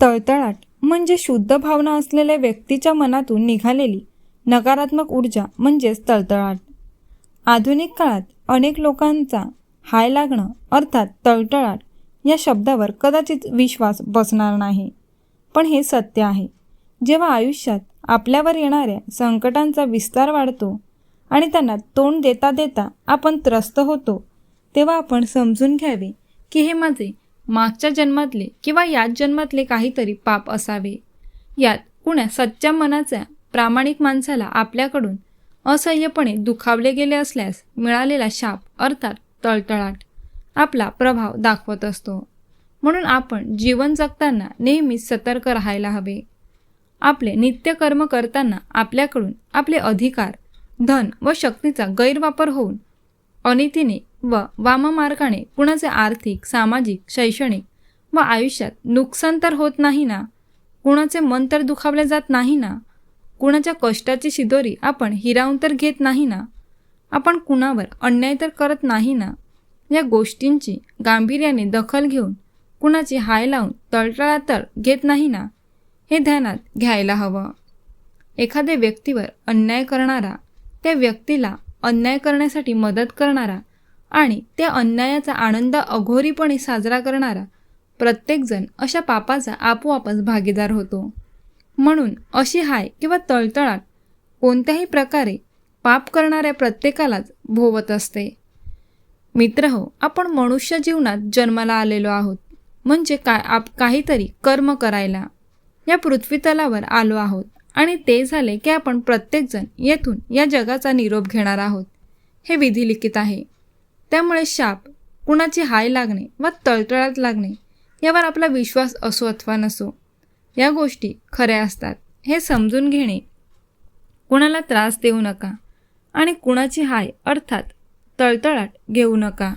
तळतळाट म्हणजे शुद्ध भावना असलेल्या व्यक्तीच्या मनातून निघालेली नकारात्मक ऊर्जा म्हणजेच तळतळाट. आधुनिक काळात अनेक लोकांचा हाय लागणं अर्थात तळतळाट या शब्दावर कदाचित विश्वास बसणार नाही. पण हे सत्य आहे. जेव्हा आयुष्यात आपल्यावर येणाऱ्या संकटांचा विस्तार वाढतो आणि त्यांना तोंड देता देता आपण त्रस्त होतो तेव्हा आपण समजून घ्यावे की हे माझे मागच्या जन्मातले किंवा याच जन्मातले काहीतरी पाप असावे. यात कुण्या सच्च्या मनाच्या प्रामाणिक माणसाला आपल्याकडून असह्यपणे दुखावले गेले असल्यास मिळालेला शाप अर्थात तळतळाट आपला प्रभाव दाखवत असतो. म्हणून आपण जीवन जगताना नेहमीच सतर्क राहायला हवे. आपले नित्यकर्म करताना आपल्याकडून आपले अधिकार धन व शक्तीचा गैरवापर होऊन अनितीने व वाममार्गाने कुणाचे आर्थिक सामाजिक शैक्षणिक व आयुष्यात नुकसान तर होत नाही ना? कुणाचे मन तर दुखावले जात नाही ना? कुणाच्या कष्टाची शिदोरी आपण हिरावून तर घेत नाही ना? आपण कुणावर अन्याय तर करत नाही ना? या गोष्टींची गांभीर्याने दखल घेऊन कुणाची हाय लावून तळटळा तर घेत नाही ना? हे ध्यानात घ्यायला हवं. एखाद्या व्यक्तीवर अन्याय करणारा त्या व्यक्तीला अन्याय करण्यासाठी मदत करणारा आणि त्या अन्यायाचा आनंद अघोरीपणे साजरा करणारा प्रत्येकजण अशा पापाचा आपोआपच भागीदार होतो. म्हणून अशी हाय किंवा तळतळाट कोणत्याही प्रकारे पाप करणाऱ्या प्रत्येकालाच भोवत असते. मित्र हो आपण मनुष्य जीवनात जन्माला आलेलो आहोत. म्हणजे काय आप काहीतरी कर्म करायला. या पृथ्वीतलावर आलो आहोत आणि ते झाले की आपण प्रत्येकजण येथून या जगाचा निरोप घेणार आहोत. हे विधिलिखित आहे. त्यामुळे शाप कुणाची हाय लागणे व तळतळात लागणे यावर आपला विश्वास असो अथवा नसो या गोष्टी खऱ्या असतात हे समजून घेणे. कुणाला त्रास देऊ नका आणि कुणाची हाय अर्थात तळतळाट घेऊ नका.